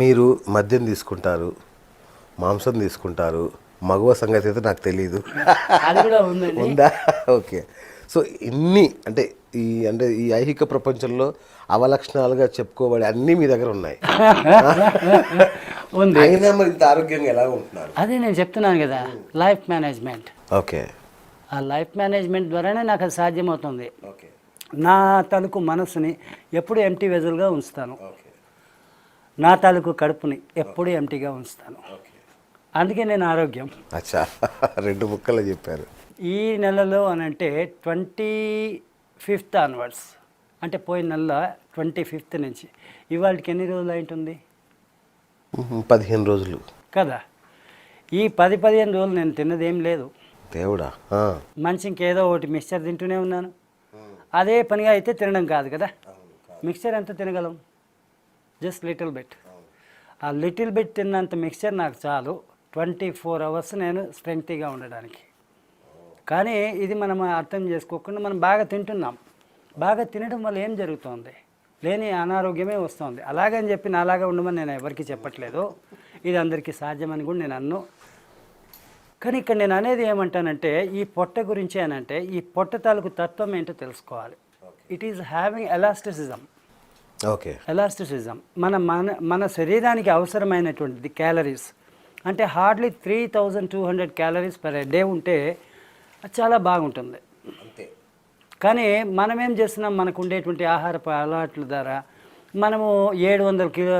మీరు మద్యం తీసుకుంటారు మాంసం తీసుకుంటారు మగవ సంగతి అయితే నాకు తెలియదు అది కూడా ఉందండి. ఉందా? ఓకే. సో ఇన్ని అంటే ఈ అంటే ఈ ఐహిక ప్రపంచంలో అవలక్షణాలుగా చెప్పుకోబడే అన్నీ మీ దగ్గర ఉన్నాయి. ఉంది. అయినా మరి ఇంత ఆరోగ్యంగా ఎలా ఉంటున్నారు? అదే నేను చెప్తున్నాను కదా లైఫ్ మేనేజ్మెంట్. ఓకే. ఆ లైఫ్ మేనేజ్మెంట్ ద్వారానే నాకు అది సాధ్యమవుతుంది. నా తలుకు మనసుని ఎప్పుడు ఎంటీ వెజల్గా ఉంచుతాను. నా తాలూకు కడుపుని ఎప్పుడు ఎంటీగా ఉంచుతాను. అందుకే నేను ఆరోగ్యం. అచ్చా. రెండు ముక్కలు చెప్పారు. ఈ నెలలో అని అంటే ట్వంటీ ఫిఫ్త్ ఆన్వర్డ్స్ అంటే పోయిన నెల ట్వంటీ ఫిఫ్త్ నుంచి. ఇవాళకి ఎన్ని రోజులు అయింటుంది? పదిహేను రోజులు. కదా. ఈ పది పదిహేను రోజులు నేను తిన్నది ఏం లేదు. దేవుడా. మంచి ఇంకేదో ఒకటి మిక్చర్ తింటూనే ఉన్నాను. అదే పనిగా అయితే తినడం కాదు కదా. మిక్చర్ ఎంత తినగలం? Just little bit. ఆ లిటిల్ బిట్ తిన్నంత మిక్చర్ నాకు చాలు. ట్వంటీ ఫోర్ అవర్స్ నేను స్ట్రెంగ్తీగా ఉండడానికి. కానీ ఇది మనం అర్థం చేసుకోకుండా మనం బాగా తింటున్నాం. బాగా తినడం వల్ల ఏం జరుగుతుంది? లేని అనారోగ్యమే వస్తుంది. అలాగని చెప్పి నా అలాగా ఉండమని నేను ఎవరికి చెప్పట్లేదు. ఇది అందరికీ సాధ్యమని కూడా నేను అన్ను. కానీ ఇక్కడ నేను అనేది ఏమంటానంటే ఈ పొట్ట గురించి అని అంటే ఈ పొట్ట తాలూకు తత్వం ఏంటో తెలుసుకోవాలి. It is having elasticism okay. Elasticism మన మన మన శరీరానికి అవసరమైనటువంటిది క్యాలరీస్ అంటే hardly three thousand two hundred calories per day ఉంటే చాలా బాగుంటుంది. అంతే. కానీ మనం ఏం చేస్తున్నాం? మనకు ఉండేటువంటి ఆహారపు అలవాట్ల ద్వారా మనము ఏడు వందల కిలో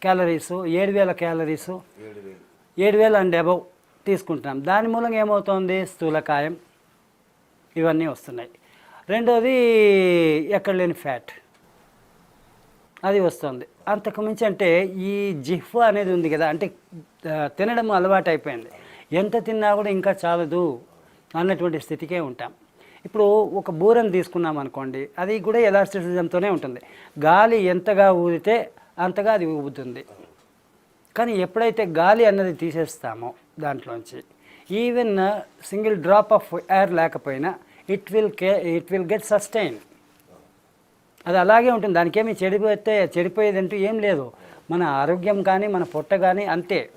క్యాలరీస్ ఏడు వేల క్యాలరీస్ ఏడు వేల. అండ్ అబవ్ తీసుకుంటున్నాం. దాని మూలంగా ఏమవుతుంది? స్థూలకాయం. ఇవన్నీ వస్తున్నాయి. రెండోది ఎక్కడ లేని ఫ్యాట్ అది వస్తుంది. అంతకుమించి అంటే ఈ జిహ్వ అనేది ఉంది కదా అంటే తినడం అలవాటు అయిపోయింది ఎంత తిన్నా కూడా ఇంకా చాలదు అన్నటువంటి స్థితికే ఉంటాం. ఇప్పుడు ఒక బూరను తీసుకున్నాం అనుకోండి అది కూడా ఎలాస్టిసిజంతోనే ఉంటుంది. గాలి ఎంతగా ఊదితే అంతగా అది ఊగుతుంది కానీ ఎప్పుడైతే గాలి అన్నది తీసేస్తామో దాంట్లోంచి even single drop of air లేకపోయినా it will k it will get sustain అది అలాగే ఉంటుంది. దానికేమి చెడిపోతే చెడిపోయేది అంటూ ఏం లేదు. మన ఆరోగ్యం కానీ మన పొట్ట కానీ అంతే.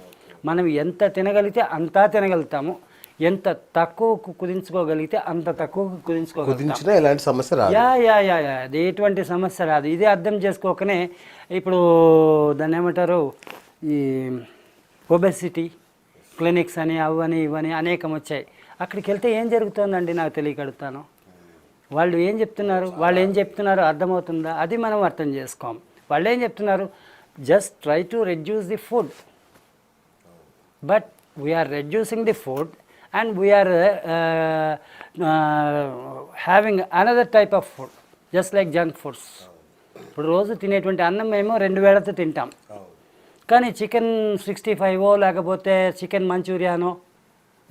మనం ఎంత తినగలిగితే అంతా తినగలుగుతాము. ఎంత తక్కువ కుదించుకోగలిగితే అంత తక్కువ కుదించుకోగలుగుతాం ఎలాంటి సమస్య రాదు. Yeah yeah yeah yeah. అది ఎటువంటి సమస్య రాదు. ఇదే అర్థం చేసుకోకనే ఇప్పుడు దాన్ని ఏమంటారు? ఈ ఒబెసిటీ క్లినిక్స్ అని అవని ఇవని అనేకం వచ్చాయి. అక్కడికి వెళ్తే ఏం జరుగుతుందండి నాకు తెలియకడుగుతాను వాళ్ళు ఏం చెప్తున్నారు? వాళ్ళు ఏం చెప్తున్నారో? అర్థమవుతుందా? అది మనం అర్థం చేసుకోం. వాళ్ళు ఏం చెప్తున్నారు? Just try to reduce the food but we're reducing the food and we're having another type of food just like junk foods ఇప్పుడు రోజు తినేటువంటి అన్నం మేము రెండు వేళతో తింటాం. కానీ చికెన్ సిక్స్టీ ఫైవ్ లేకపోతే చికెన్ మంచూరియానో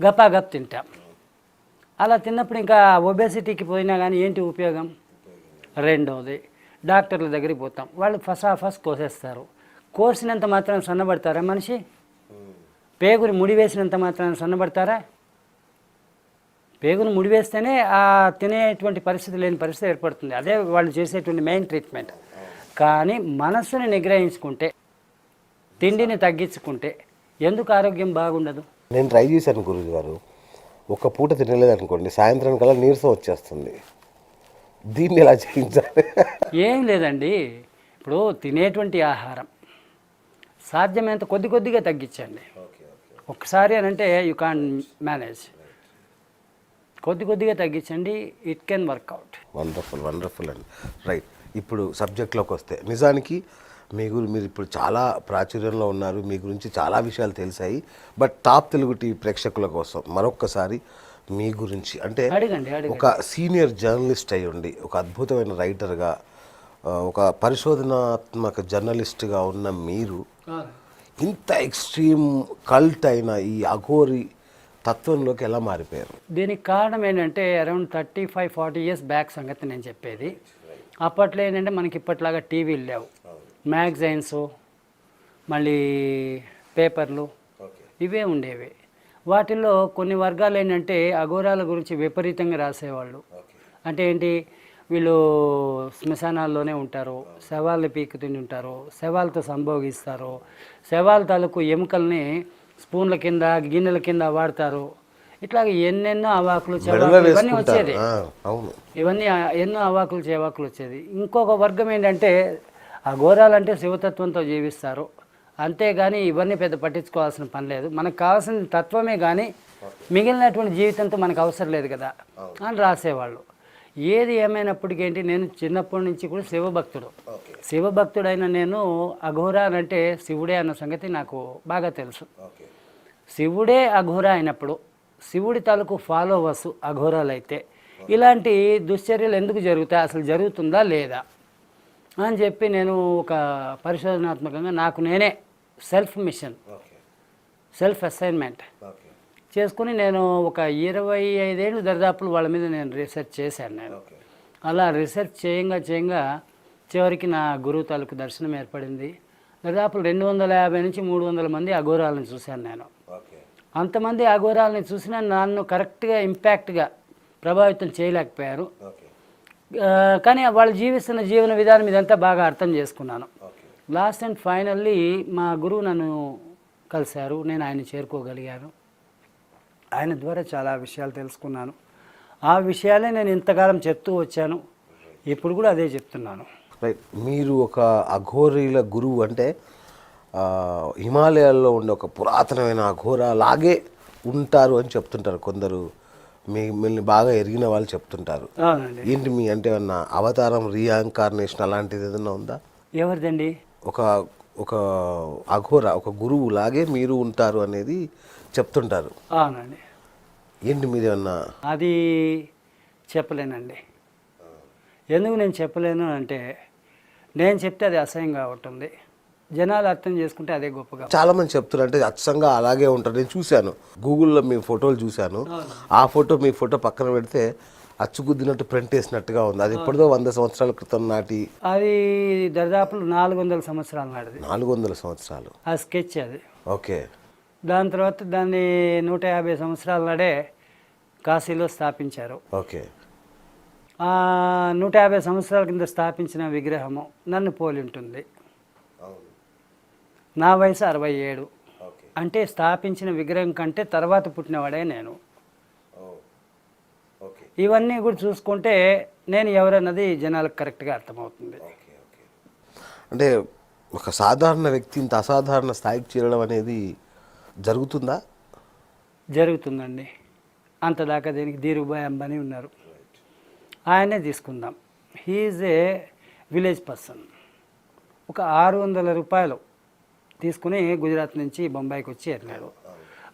గపాగప్ తింటాం. అలా తిన్నప్పుడు ఇంకా ఒబేసిటీకి పోయినా కానీ ఏంటి ఉపయోగం? రెండవది డాక్టర్ల దగ్గరికి పోతాం. వాళ్ళు ఫసా ఫస్ కోసేస్తారు. కోసినంత మాత్రం సన్నబడతారా మనిషి? పేగుని ముడి వేసినంత సన్నబడతారా? పేగును ముడి వేస్తేనే ఆ తినేటువంటి పరిస్థితి లేని పరిస్థితి ఏర్పడుతుంది. అదే వాళ్ళు చేసేటువంటి మెయిన్ ట్రీట్మెంట్ కానీ మనస్సుని నిగ్రహించుకుంటే తిండిని తగ్గించుకుంటే ఎందుకు ఆరోగ్యం బాగుండదు? నేను ట్రై చేశాను గురుజీ గారు. ఒక పూట తినలేదు అనుకోండి సాయంత్రం కల్లా నీరసం వచ్చేస్తుంది. దీన్ని ఎలా చేయించాలి? ఏం లేదండి. ఇప్పుడు తినేటువంటి ఆహారం సాధ్యమైనంత కొద్ది కొద్దిగా తగ్గించండి. ఒకసారి అని అంటే యూ కాన్ మేనేజ్ కొద్ది కొద్దిగా తగ్గించండి it can work out wonderful wonderful అండి. రైట్ ఇప్పుడు సబ్జెక్ట్లోకి వస్తే నిజానికి మీ గురి మీరు ఇప్పుడు చాలా ప్రాచుర్యంలో ఉన్నారు. మీ గురించి చాలా విషయాలు తెలిసాయి. బట్ టాప్ తెలుగు టీవీ ప్రేక్షకుల కోసం మరొక్కసారి మీ గురించి అంటే ఒక సీనియర్ జర్నలిస్ట్ అయి ఉండి ఒక అద్భుతమైన రైటర్గా ఒక పరిశోధనాత్మక జర్నలిస్ట్గా ఉన్న మీరు ఇంత ఎక్స్ట్రీమ్ కల్ట్ అయిన ఈ అఘోరి తత్వంలోకి ఎలా మారిపోయారు? దీనికి కారణం ఏంటంటే around thirty five forty years back సంగతి నేను చెప్పేది. అప్పట్లో ఏంటంటే మనకి ఇప్పట్లాగా టీవీలు లేవు. మ్యాగజైన్స్ మళ్ళీ పేపర్లు ఇవే ఉండేవి. వాటిల్లో కొన్ని వర్గాలు ఏంటంటే అఘోరాల గురించి విపరీతంగా రాసేవాళ్ళు. అంటే ఏంటి? వీళ్ళు శ్మశానాల్లోనే ఉంటారు పీక్కు తిని ఉంటారు శవాలతో సంభోగిస్తారు శవాల తాలూకు ఎముకల్ని స్పూన్ల కింద గిన్నెల కింద వాడతారు. ఇట్లా ఎన్నెన్నో అవాకులు చెవాకులు ఇవన్నీ వచ్చేది. ఇవన్నీ ఎన్నో అవాకులు చేవాకులు వచ్చేది. ఇంకొక వర్గం ఏంటంటే అఘోరాలంటే శివతత్వంతో జీవిస్తారు. అంతేగాని ఇవన్నీ పెద్ద పట్టించుకోవాల్సిన పని లేదు. మనకు కావాల్సిన తత్వమే కానీ మిగిలినటువంటి జీవితంతో మనకు అవసరం లేదు కదా అని రాసేవాళ్ళు. ఏది ఏమైనప్పటికీ ఏంటి నేను చిన్నప్పటి నుంచి కూడా శివభక్తుడు. శివభక్తుడైన నేను అఘోరా అంటే శివుడే అన్న సంగతి నాకు బాగా తెలుసు. శివుడే అఘోర అయినప్పుడు శివుడి తాలూకు ఫాలోవర్స్ అఘోరాలు అయితే ఇలాంటి దుశ్చర్యలు ఎందుకు జరుగుతాయి? అసలు జరుగుతుందా లేదా? అని చెప్పి నేను ఒక పరిశోధనాత్మకంగా నాకు నేనే సెల్ఫ్ మిషన్. Self assignment. చేసుకుని నేను ఒక ఇరవై ఐదేళ్ళు దరిదాపులు వాళ్ళ మీద నేను రీసెర్చ్ చేశాను నేను. అలా రీసెర్చ్ చేయంగా చేయంగా చివరికి నా గురువు తాలూకు దర్శనం ఏర్పడింది. దాదాపు రెండు వందల యాభై నుంచి మూడు వందల మంది అఘోరాలను చూశాను నేను. అంతమంది అఘోరాలని చూసినా నన్ను కరెక్ట్గా ఇంపాక్ట్గా ప్రభావితం చేయలేకపోయారు. కానీ వాళ్ళు జీవిస్తున్న జీవన విధానం ఇదంతా బాగా అర్థం చేసుకున్నాను. లాస్ట్ అండ్ ఫైనల్లీ మా గురువు నన్ను కలిశారు నేను ఆయన చేరుకోగలిగాను. ఆయన ద్వారా చాలా విషయాలు తెలుసుకున్నాను. ఆ విషయాలే నేను ఇంతకాలం చెప్తూ వచ్చాను. ఇప్పుడు కూడా అదే చెప్తున్నాను. రైట్ మీరు ఒక అఘోరీల గురువు అంటే హిమాలయాల్లో ఉండే ఒక పురాతనమైన అఘోర లాగే ఉంటారు అని చెప్తుంటారు కొందరు. మిమ్మల్ని బాగా ఎరిగిన వాళ్ళు చెప్తుంటారు. ఏంటి మీ అంటే ఏమన్నా అవతారం రీఇన్కార్నేషన్ అలాంటిది ఏదైనా ఉందా? ఎవరిదండి? ఒక ఒక అఘోర ఒక గురువు లాగే మీరు ఉంటారు అనేది చెప్తుంటారు. అవునండి. ఏంటి మీరు ఏమన్నా? అది చెప్పలేనండి. ఎందుకు నేను చెప్పలేను అంటే నేను చెప్తే అది అసహ్యంగా ఉంటుంది. జనాలు అర్థం చేసుకుంటే అదే గొప్పగా. చాలా మంది చెప్తున్నారు అంటే అచ్చంగా అలాగే ఉంటారు. నేను చూశాను గూగుల్లో మీ ఫోటోలు చూశాను. ఆ ఫోటో మీ ఫోటో పక్కన పెడితే అచ్చుగుద్దినట్టు ప్రింట్ వేసినట్టుగా ఉంది. అది ఎప్పుడుదో వంద సంవత్సరాల క్రితం నాటి అది దాదాపు నాలుగు వందల సంవత్సరాల నాటిది. నాలుగు వందల సంవత్సరాలు. ఆ స్కెచ్ అది. ఓకే. దాని తర్వాత దాన్ని నూట యాభై సంవత్సరాల నాడే కాశీలో స్థాపించారు. ఓకే. నూట యాభై సంవత్సరాల కింద స్థాపించిన విగ్రహము నన్ను పోలి ఉంటుంది. నా వయసు అరవై ఏడు. ఓకే. అంటే స్థాపించిన విగ్రహం కంటే తర్వాత పుట్టినవాడే నేను. ఓకే. ఇవన్నీ కూడా చూసుకుంటే నేను ఎవరన్నది జనాలకు కరెక్ట్గా అర్థమవుతుంది. Okay okay. అంటే ఒక సాధారణ వ్యక్తి ఇంత అసాధారణ స్థాయికి చేరడం అనేది జరుగుతుందా? జరుగుతుందండి. అంతదాకా దీనికి ధీరుభాయ్ అంబానీ ఉన్నారు. ఆయనే తీసుకుందాం. He is a village person. ఒక ఆరు వందల రూపాయలు తీసుకుని గుజరాత్ నుంచి బొంబాయికి వచ్చి వెళ్ళాడు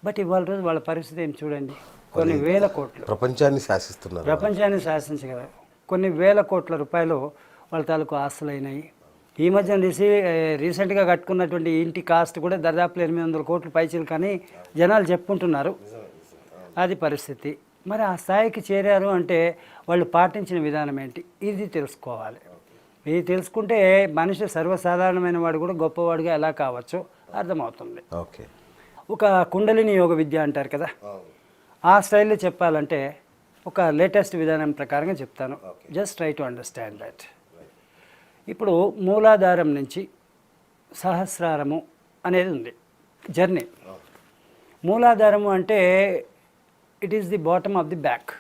బట్ ఇవాళ రోజు వాళ్ళ పరిస్థితి ఏం చూడండి? కొన్ని వేల కోట్లు. ప్రపంచాన్ని శాసిస్తున్నారు ప్రపంచాన్ని శాసించగలరు కొన్ని వేల కోట్ల రూపాయలు వాళ్ళ తాలూకు ఆస్తులు అయినాయి ఈ మధ్య రీసీ రీసెంట్గా కట్టుకున్నటువంటి ఇంటి కాస్ట్ కూడా దాదాపు ఎనిమిది వందల కోట్ల పైచీలు కానీ జనాలు చెప్పుకుంటున్నారు. అది పరిస్థితి. మరి ఆ స్థాయికి చేరారు అంటే వాళ్ళు పాటించిన విధానం ఏంటి? ఇది తెలుసుకోవాలి. ఇది తెలుసుకుంటే మనిషి సర్వసాధారణమైన వాడు కూడా గొప్పవాడుగా ఎలా కావచ్చు అర్థమవుతుంది. ఓకే. ఒక కుండలిని యోగ విద్య అంటారు కదా? ఆ స్టైల్లో చెప్పాలంటే ఒక లేటెస్ట్ విధానం ప్రకారంగా చెప్తాను. Just try to understand that ఇప్పుడు మూలాధారం నుంచి సహస్రారము అనేది ఉంది. జర్నీ మూలాధారము అంటే it is the bottom of the back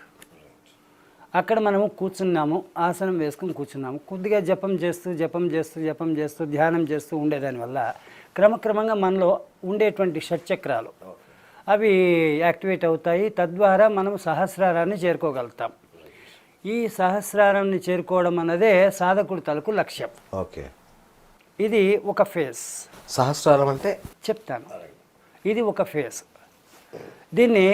అక్కడ మనము కూర్చున్నాము ఆసనం వేసుకుని కూర్చున్నాము. కొద్దిగా జపం చేస్తూ జపం చేస్తూ జపం చేస్తూ ధ్యానం చేస్తూ ఉండేదానివల్ల క్రమక్రమంగా మనలో ఉండేటువంటి షట్చక్రాలు అవి యాక్టివేట్ అవుతాయి. తద్వారా మనం సహస్రారాన్ని చేరుకోగలుగుతాం. ఈ సహస్రారాన్ని చేరుకోవడం అన్నదే సాధకుడి తలకు లక్ష్యం. ఓకే. ఇది ఒక ఫేస్ సహస్రారం అంటే? చెప్తాను. ఇది ఒక ఫేస్ దీన్ని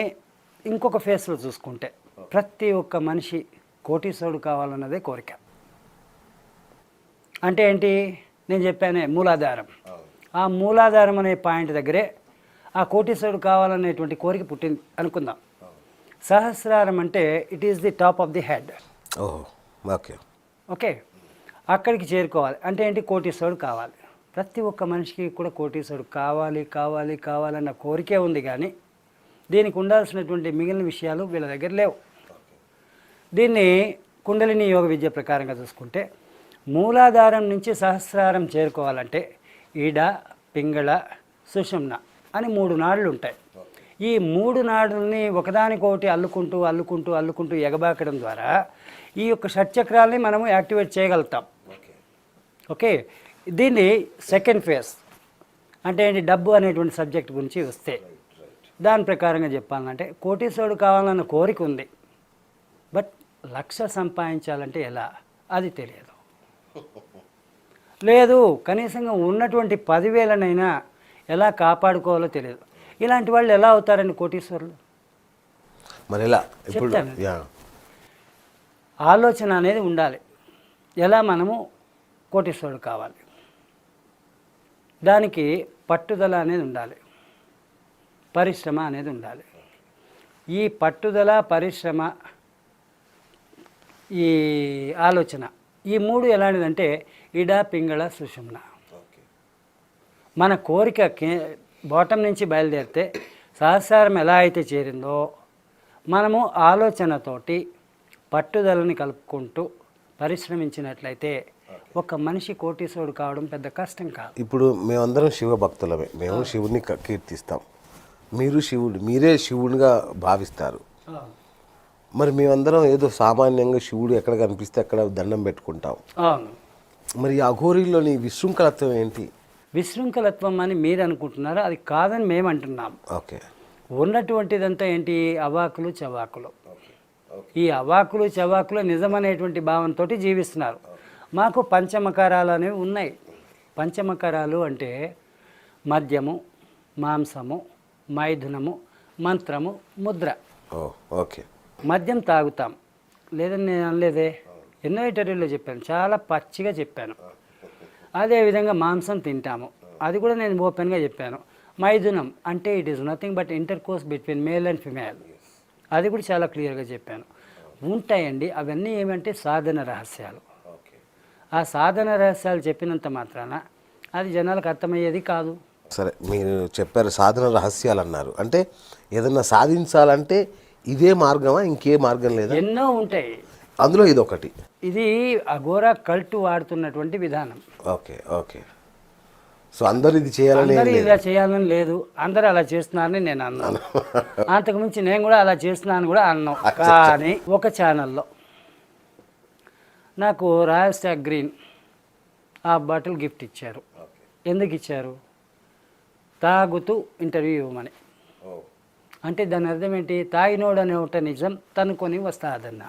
ఇంకొక ఫేస్లో చూసుకుంటే. ప్రతి ఒక్క మనిషి కోటీశ్వరుడు కావాలన్నదే కోరిక. అంటే ఏంటి? నేను చెప్పానే మూలాధారం. ఆ మూలాధారం అనే పాయింట్ దగ్గరే ఆ కోటీశ్వరుడు కావాలనేటువంటి కోరిక పుట్టింది అనుకుందాం. సహస్రారం అంటే it is the top of the head okay. Okay? అక్కడికి చేరుకోవాలి. అంటే ఏంటి? కోటీశ్వరుడు కావాలి. ప్రతి ఒక్క మనిషికి కూడా కోటీశ్వరుడు కావాలి కావాలి కావాలన్న కోరికే ఉంది కానీ దీనికి ఉండాల్సినటువంటి మిగిలిన విషయాలు వీళ్ళ దగ్గర లేవు. దీన్ని కుండలిని యోగ విద్య ప్రకారంగా చూసుకుంటే మూలాధారం నుంచి సహస్రారం చేరుకోవాలంటే ఈడ పింగళ సుషుమ్న అని మూడు నాడులు ఉంటాయి. ఈ మూడు నాడుల్ని ఒకదానికొకటి అల్లుకుంటూ అల్లుకుంటూ అల్లుకుంటూ ఎగబాకడం ద్వారా ఈ యొక్క షట్చక్రాల్ని మనము యాక్టివేట్ చేయగలుగుతాం. ఓకే? దీన్ని సెకండ్ ఫేజ్ అంటే ఏంటి? డబ్బు అనేటువంటి సబ్జెక్ట్ గురించి వస్తే దాని ప్రకారంగా చెప్పాలంటే కోటీశ్వరుడు కావాలన్న కోరిక ఉంది. బట్ లక్ష సంపాదించాలంటే ఎలా? అది తెలియదు. లేదు కనీసంగా ఉన్నటువంటి పదివేలనైనా ఎలా కాపాడుకోవాలో తెలియదు. ఇలాంటి వాళ్ళు ఎలా అవుతారండి కోటీశ్వరులు? మరి ఎలా? ఆలోచన అనేది ఉండాలి. ఎలా మనము కోటీశ్వరుడు కావాలి? దానికి పట్టుదల అనేది ఉండాలి. పరిశ్రమ అనేది ఉండాలి. ఈ పట్టుదల పరిశ్రమ ఈ ఆలోచన. ఈ మూడు ఎలాంటిదంటే ఇడ పింగళ సుషుమ్న. మన కోరిక బాటం నుంచి బయలుదేరితే సహస్రారం ఎలా అయితే చేరిందో మనము ఆలోచనతోటి పట్టుదలని కలుపుకుంటూ పరిశ్రమించినట్లయితే ఒక మనిషి కోటీశ్వరుడు కావడం పెద్ద కష్టం కాదు. ఇప్పుడు మేమందరం శివ భక్తులమే మేము శివుని కీర్తిస్తాం. మీరు శివుడు మీరే శివునిగా భావిస్తారు. మరి మేమందరం ఏదో సామాన్యంగా శివుడు ఎక్కడ కనిపిస్తే అక్కడ దండం పెట్టుకుంటాం. అవును. మరి అఘోరీలోని విశృంఖలత్వం ఏంటి? విశృంఖలత్వం అని మీరు అనుకుంటున్నారు? అది కాదని మేము అంటున్నాం ఓకే. ఉన్నటువంటిదంతా ఏంటి? అవాకులు చవాకులు. ఈ అవాకులు చవాకులు నిజమనేటువంటి భావంతో జీవిస్తున్నారు. మాకు పంచమకారాలు అనేవి ఉన్నాయి. పంచమకారాలు అంటే మద్యము మాంసము మైథునము మంత్రము ముద్ర. ఓకే. మద్యం తాగుతాం. లేదని నేను అనలేదే. ఎన్నో ఇంటర్వ్యూలో చెప్పాను. చాలా పచ్చిగా చెప్పాను. అదేవిధంగా మాంసం తింటాము. అది కూడా నేను ఓపెన్గా చెప్పాను. మైథునం అంటే it is nothing but intercourse between male and female అది కూడా చాలా క్లియర్గా చెప్పాను. ఉంటాయండి. అవన్నీ ఏమంటే సాధన రహస్యాలు. ఆ సాధన రహస్యాలు చెప్పినంత మాత్రాన అది జనాలకు అర్థమయ్యేది కాదు. సరే మీరు చెప్పారు సాధన రహస్యాలు అన్నారు. అంటే ఏదన్నా సాధించాలంటే ఇదే మార్గమా? ఇంకే మార్గం లేదా? ఎన్నో ఉంటాయి. అందులో ఇది ఒకటి ఇది అఘోరా కల్టు వాడుతున్నటువంటి విధానం. Okay okay. సో అందరు ఇది చేయాలని అందరూ ఇలా చేయాలని లేదు. అందరూ అలా చేస్తున్నారని నేను అన్నాను. అంతకుమించి నేను కూడా అలా చేస్తున్నాను కూడా అన్నాం. కానీ ఒక ఛానల్లో నాకు రాయల్ స్టాక్ గ్రీన్ ఆ బాటిల్ గిఫ్ట్ ఇచ్చారు. ఎందుకు ఇచ్చారు? తాగుతూ ఇంటర్వ్యూ ఇవ్వమని. అంటే దాని అర్థం ఏంటి? తాగినోడు అనే ఒకట నిజం తనుకొని వస్తాదన్న.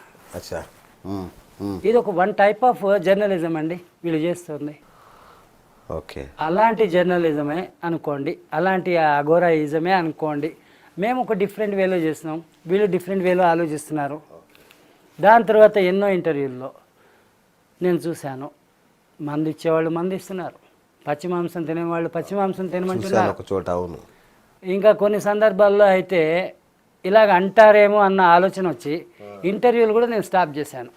ఇది ఒక వన్ టైప్ ఆఫ్ జర్నలిజం అండి వీళ్ళు చేస్తుంది. ఓకే. అలాంటి జర్నలిజమే అనుకోండి అలాంటి అఘోరాయిజమే అనుకోండి మేము ఒక డిఫరెంట్ వేలో చేస్తున్నాం వీళ్ళు డిఫరెంట్ వేలో ఆలోచిస్తున్నారు. దాని తర్వాత ఎన్నో ఇంటర్వ్యూల్లో నేను చూశాను మందు ఇచ్చేవాళ్ళు మందు ఇస్తున్నారు పచ్చి మాంసం తినేవాళ్ళు పచ్చి మాంసం తినమంటున్నారు. ఒక చోట అవును. ఇంకా కొన్ని సందర్భాల్లో అయితే ఇలాగ అంటారేమో అన్న ఆలోచన వచ్చి ఇంటర్వ్యూలు కూడా నేను స్టాప్ చేశాను.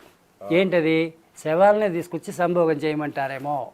ఏంటది? శవాలనే తీసుకొచ్చి సంభోగం చేయమంటారేమో.